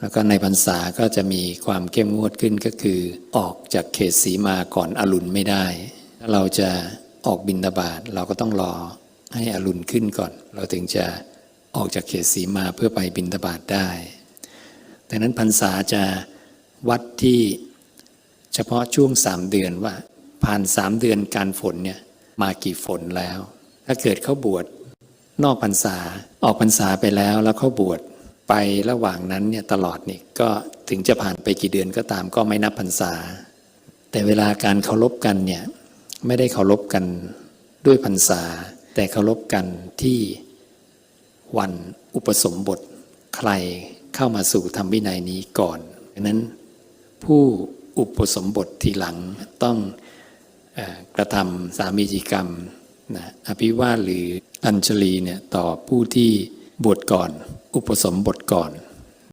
แล้วก็ในพรรษาก็จะมีความเข้มงวดขึ้นก็คือ ออกจากเขตสีมาก่อนอรุณไม่ได้ เราจะออกบินตาบาตเราก็ต้องรอให้อรุณขึ้นก่อน เราถึงจะออกจากเขตสีมาเพื่อไปบินตาบาตได้ดังนั้นพรรษาจะวัดที่เฉพาะช่วงสามเดือนว่า ผ่านสามเดือนการฝนเนี่ยมากี่ฝนแล้ว ถ้าเกิดเขาบวชนอกพรรษาออกพรรษาไปแล้วแล้วเขาบวช ไประหว่างนั้นเนี่ยตลอดนี่ก็ถึงจะผ่านไปกี่เดือนก็ตามก็ไม่นับพรรษา แต่เวลาการเคารพกันเนี่ยไม่ได้เคารพกันด้วยพรรษา แต่เคารพกันที่วันอุปสมบทใครเข้ามาสู่ธรรมวินัยนี้ก่อนดังนั้นผู้อุปสมบททีหลังต้องอกระทำสามีจิกรรมนะอภิวาสหรืออัญชลีเนี่ยต่อผู้ที่ บวชก่อน อุปสมบทก่อน